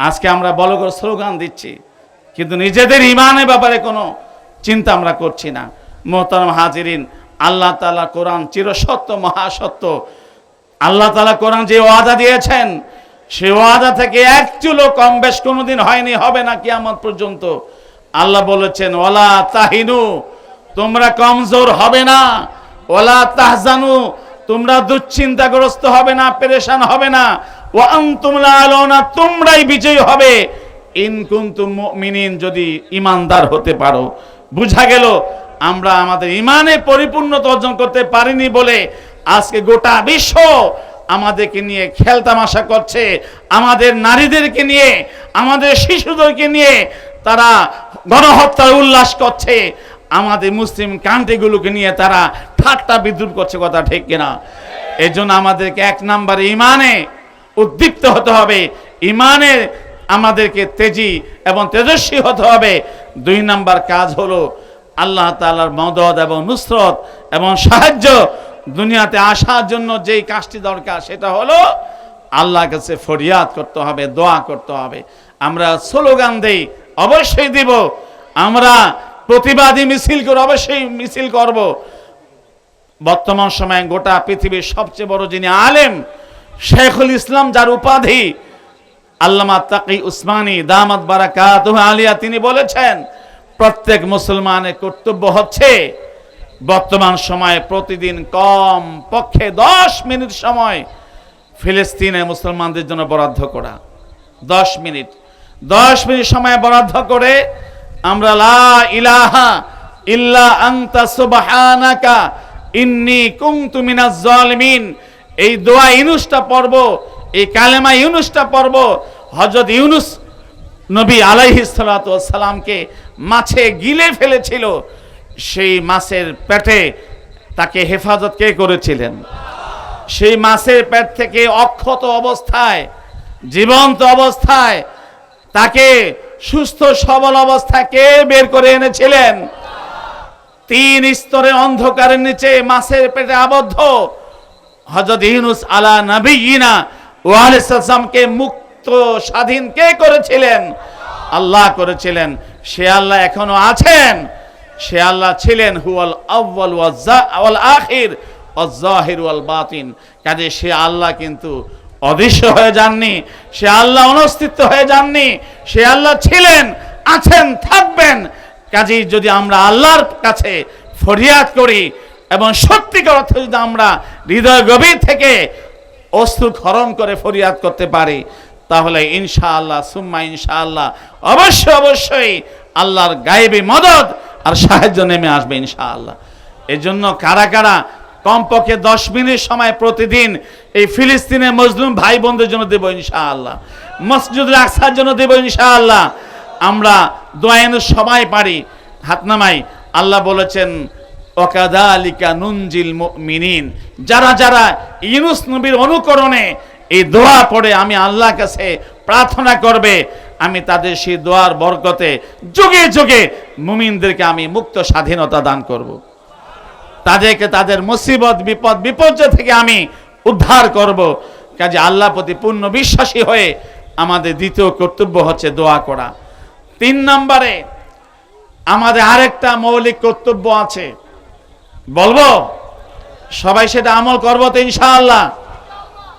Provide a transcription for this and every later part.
আজকে আমরা বড় করে স্লোগান দিচ্ছি, কিন্তু নিজেদের ইমানের ব্যাপারে কোনো চিন্তা আমরা করছি না। মোহতারাম হাজিরিন, আল্লাহ তালা কোরআন চিরসত্য, মহাসত্য। আল্লাহ তালা কোরআন যে ওয়াদা দিয়েছেন, সে ওয়াদা থেকে এক চুলো কম বেশ কোনোদিন হয়নি, হবে না কিয়ামত পর্যন্ত। আল্লাহ বলেছেন ওলা তাহিনু, তোমরা কমজোর হবে না। ওলা তাহজানু, তোমরা দুশ্চিন্তাগ্রস্ত হবে না, পেরেশান হবে না। তোমরাই বিজয়ী হবে। যদি ইমানদার হতে পারো। বুঝা গেল, আমরা আমাদের ইমানে পরিপূর্ণতা অর্জন করতে পারিনি বলে আজকে গোটা বিশ্ব আমাদেরকে নিয়ে খেলতামাশা করছে। আমাদের নারীদেরকে নিয়ে, আমাদের শিশুদেরকে নিয়ে তারা গণহত্যার উল্লাস করছে। আমাদের মুসলিম কান্ট্রিগুলোকে নিয়ে তারা ঠাট্টা বিদ্রুপ করছে কথা ঠিক কিনা? এই আমাদেরকে এক নম্বরে ইমানে উদ্দীপ্ত হতে হবে। ইমানে আমাদেরকে তেজি এবং তেজস্বী হতে হবে। দুই নাম্বার কাজ হলো আল্লাহ তালার মদত এবং নুসরত এবং সাহায্য। দুনিয়াতে আসার জন্য যেই কাজটি দরকার, সেটা হলো আল্লাহর কাছে ফরিয়াদ করতে হবে, দোয়া করতে হবে। আমরা স্লোগান দেই, অবশ্যই দিব। আমরা প্রতিবাদী মিছিল করে অবশ্যই মিছিল করব। বর্তমান সময়ে গোটা পৃথিবীর সবচেয়ে বড় যিনি আলেম শেখুল ইসলাম যার উপাধি, আল্লামা তাকি উসমানী দামাত বারাকাত আলিয়া, তিনি বলেছেন, প্রত্যেক মুসলমানের কর্তব্য হচ্ছে বর্তমান সময়ে প্রতিদিন কম পক্ষে দশ মিনিট সময় ফিলিস্তিনে মুসলমানদের জন্য বরাদ্দ করা। দশ মিনিট। দশ মিনিট সময় বরাদ্দ করে আমরা লা ইলাহা ইল্লা আনতা সুবহানাকা, ইন্নি কুনতু মিনাজ জালিমিন এই দোয়া ইউনুসটা পর্ব এই কালেমা ইউনুসটা পর্ব হযরত ইউনুস নবী ওয়াস সালামকে মাছে গিলে ফেলেছিল। সেই মাছের পেটে তাকে হেফাজত কে করেছিলেন? সেই মাছের পেট থেকে অক্ষত অবস্থায়, জীবন্ত অবস্থায় তাকে সুস্থ সবল অবস্থায় কে বের করে এনেছিলেন? তিন স্তরে অন্ধকারের নিচে মাছের পেটে আবদ্ধ হজরত ইউনুস আলা নবীনা ওয়ালাইসালামকে মুক্ত, স্বাধীন কে করেছিলেন? আল্লাহ করেছিলেন। সে আল্লাহ এখনও আছেন। সে আল্লাহ ছিলেন হুয়াল আউয়াল ওয়াল আখির অজাহির ওয়াল বাতিন। কাজে সে আল্লাহ কিন্তু অদৃশ্য হয়ে যাননি। সে আল্লাহ অনস্তিত্ব হয়ে যাননি। সে আল্লাহ ছিলেন, আছেন, থাকবেন। কাজেই যদি আমরা আল্লাহর কাছে ফরিয়াদ করি এবং সত্যিকার অর্থে যদি আমরা হৃদয় গভীর থেকে অশ্রু খরণ করে ফরিয়াদ করতে পারি, তাহলে ইনশাআল্লাহ, সুম্মা ইনশাআল্লাহ, অবশ্যই অবশ্যই আল্লাহর গায়েবী মদত আর সাহায্য নেমে আসবে ইনশাআল্লাহ। এই জন্য কারা কারা কমপক্ষে দশ মিনিট সময় প্রতিদিন এই ফিলিস্তিনের মজলুম ভাই বোনদের জন্য দেবো ইনশাআল্লাহ মসজিদ আকসার জন্য দেবো ইনশাআল্লাহ। আমরা দোয়াইনের সবাই পারি হাত নামাই আল্লাহ বলেছেন অকাদালিকা নুনজিল মিনিন যারা যারা ইউনুস নবীর অনুকরণে এই দোয়া পড়ে, আমি আল্লাহ কাছে প্রার্থনা করবে, আমি তাদের সেই দোয়ার বরকতে যুগে যুগে মুমিনদেরকে আমি মুক্ত স্বাধীনতা দান করব। তাদেরকে তাদের মুসিবত, বিপদ, বিপর্যয় থেকে আমি উদ্ধার করব। কাজে আল্লাহ প্রতি পূর্ণ বিশ্বাসী হয়ে আমাদের দ্বিতীয় কর্তব্য হচ্ছে দোয়া করা। তিন নম্বরে আমাদের আরেকটা মৌলিক কর্তব্য আছে। বলব? সবাই সেটা আমল করব তো ইনশাআল্লাহ।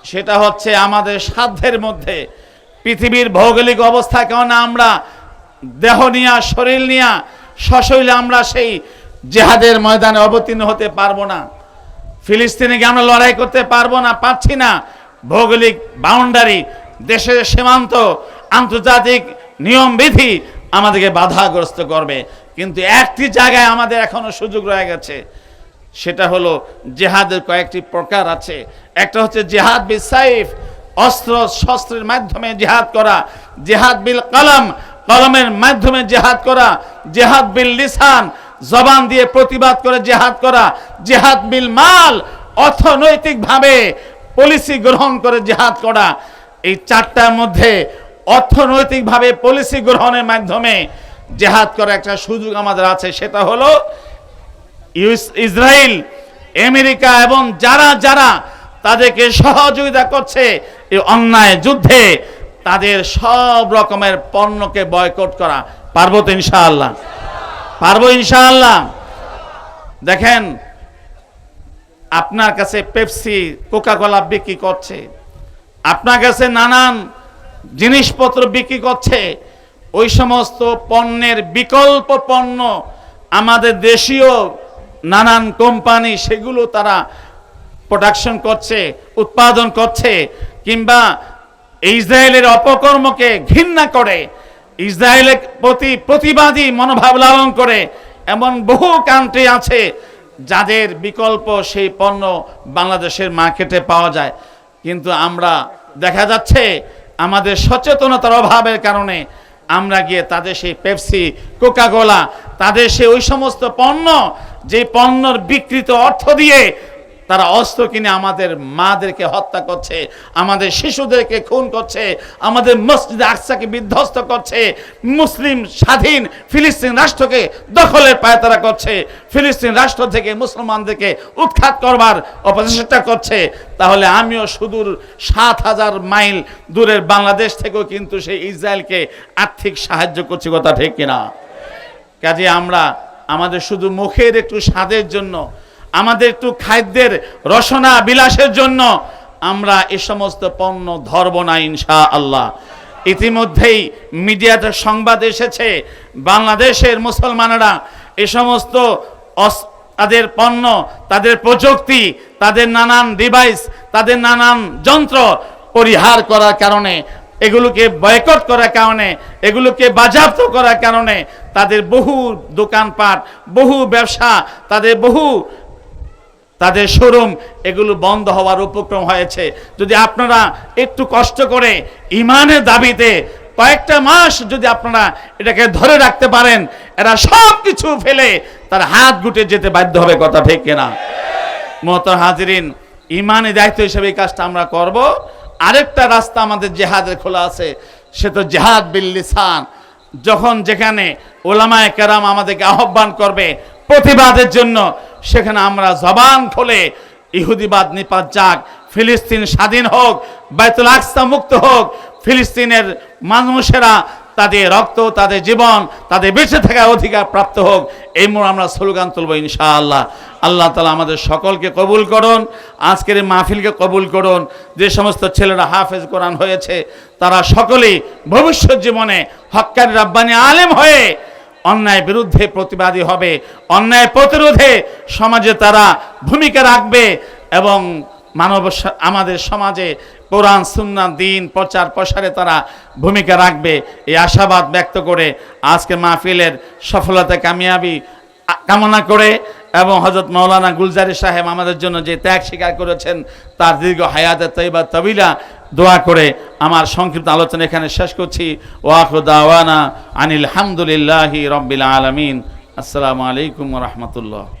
সেটা হচ্ছে আমাদের সাধ্যের মধ্যে। পৃথিবীর ভৌগোলিক অবস্থা কেন আমরা, দেহ নিয়া, শরীর নিয়া, সশৈলে আমরা সেই জেহাদের ময়দানে অবতীর্ণ হতে পারব না। ফিলিস্তিনে গিয়ে আমরা লড়াই করতে পারব না, পারছি না। ভৌগোলিক বাউন্ডারি দেশের সীমান্ত, আন্তর্জাতিক নিয়ম বিধি আমাদেরকে বাধাগ্রস্ত করবে। কিন্তু একটি জায়গায় আমাদের এখনও সুযোগ রয়ে গেছে। সেটা হলো জেহাদের কয়েকটি প্রকার আছে। একটা হচ্ছে জেহাদ বিল সাইফ, অস্ত্র শস্ত্রের মাধ্যমে জেহাদ করা। জেহাদ বিল কলম, কলমের মাধ্যমে জেহাদ করা। জেহাদ বিল লিসান, জবান দিয়ে প্রতিবাদ করে জেহাদ করা। জেহাদ বিল মাল, অর্থনৈতিকভাবে পলিসি গ্রহণ করে জেহাদ করা। এই চারটার মধ্যে অর্থনৈতিকভাবে পলিসি গ্রহণের মাধ্যমে জেহাদ করার একটা সুযোগ আমাদের আছে। সেটা হলো ইসরায়েল আমেরিকা এবং যারা যারা তাদেরকে সহযোগিতা করছে এই অন্যায় যুদ্ধে, তাদের সব রকমের পণ্যকে বয়কট করা। পারব তো ইনশাআল্লাহ? পারব ইনশাআল্লাহ? দেখেন, আপনার কাছে পেপসি কোকা কোলা বিক্রি করছে। আপনার কাছে নানান জিনিসপত্র বিক্রি করছে। ওই সমস্ত পণ্যের বিকল্প পণ্য আমাদের দেশীয় নানান কোম্পানি সেগুলো তারা প্রোডাকশন করছে, উৎপাদন করছে, কিংবা ইসরায়েলের অপকর্মকে ঘৃণা করে, ইসরায়েলের প্রতি প্রতিবাদী মনোভাব লালন করে, এমন বহু কান্ট্রি আছে যাদের বিকল্প সেই পণ্য বাংলাদেশের মার্কেটে পাওয়া যায়। কিন্তু আমরা দেখা যাচ্ছে আমাদের সচেতনতার অভাবের কারণে আমরা গিয়ে তাদের সেই পেপসি কোকাকোলা তাদের সেই ওই সমস্ত পণ্য যে পণ্যর বিকৃত অর্থ দিয়ে তারা অস্ত্র কিনে আমাদের মাদেরকে হত্যা করছে, আমাদের শিশুদেরকে খুন করছে, আমাদের মসজিদে আকসাকে বিধ্বস্ত করছে, মুসলিম স্বাধীন ফিলিস্তিন রাষ্ট্রকে দখলের পায়তারা করছে, ফিলিস্তিন রাষ্ট্র থেকে মুসলমানদেরকে উৎখাত করবার অপচেষ্টা করছে। তাহলে আমিও সুদূর সাত হাজার মাইল দূরের বাংলাদেশ থেকেও কিন্তু সেই ইসরায়েলকে আর্থিক সাহায্য করছি, কথা ঠিক কিনা? কাজে আমরা আমাদের শুধু মুখের একটু স্বাদের জন্য, আমাদের একটু খাদ্যের রসনা বিলাসের জন্য আমরা এ সমস্ত পণ্য ধরব না ইনশা আল্লাহ ইতিমধ্যেই মিডিয়াতে সংবাদ এসেছে, বাংলাদেশের মুসলমানেরা এ সমস্ত তাদের পণ্য, তাদের প্রযুক্তি, তাদের নানান ডিভাইস তাদের নানান যন্ত্র পরিহার করার কারণে এগুলোকে বয়কট করার কারণে, এগুলোকে বাজেয়াপ্ত করার কারণে তাদের বহু দোকানপাট, বহু ব্যবসা, তাদের বহু, তাদের শোরুম এগুলো বন্ধ হওয়ার উপক্রম হয়েছে। যদি আপনারা একটু কষ্ট করে ইমানের দাবিতে কয়েকটা মাস যদি আপনারা এটাকে ধরে রাখতে পারেন, এরা সব কিছু ফেলে তার হাত গুটে যেতে বাধ্য হবে, কথা ঠিক কিনা? মহতর হাজিরিন ইমানের দায়িত্ব হিসেবে এই কাজটা আমরা করব। আরেকটা রাস্তা আমাদের জেহাদের খোলা আছে, সে তো জেহাদ বিল্লিসান যখন যেখানে ওলামায় কেরাম আমাদেরকে আহ্বান করবে প্রতিবাদের জন্য, সেখানে আমরা জবান খোলে ইহুদিবাদ নিপাত যাক, ফিলিস্তিন স্বাধীন হোক, বাইতুল আকসা মুক্ত হোক, ফিলিস্তিনের মানুষেরা তাদের রক্ত, তাদের জীবন, তাদের বেঁচে থাকার অধিকার প্রাপ্ত হোক, এই মোড় আমরা স্লোগান তুলব ইনশাআল্লাহ। আল্লাহ তালা আমাদের সকলকে কবুল করুন, আজকের এই মাহফিলকে কবুল করুন। যে সমস্ত ছেলেরা হাফেজ কোরআন হয়েছে, তারা সকলেই ভবিষ্যৎ জীবনে হক্কারি রাব্বানি আলেম হয়ে অন্যায় বিরুদ্ধে প্রতিবাদী হবে, অন্যায় প্রতিরোধে সমাজে তারা ভূমিকা রাখবে এবং মানব আমাদের সমাজে কোরআন সুন্না দিন, প্রচার প্রসারে তারা ভূমিকা রাখবে। এই আশাবাদ ব্যক্ত করে আজকে মাহফিলের সফলতা, কামিয়াবি কামনা করে এবং হজরত মৌলানা গুলজারি সাহেব আমাদের জন্য যে ত্যাগ স্বীকার করেছেন, তার দীর্ঘ হায়াতে তৈবা তবিলা দোয়া করে আমার সংক্ষিপ্ত আলোচনা এখানে শেষ করছি। ওয়াকুদাওয়ানা আনিল হামদুলিল্লাহি রব্বিল আলমিন। আসসালামু আলাইকুম রহমতুল্লাহ।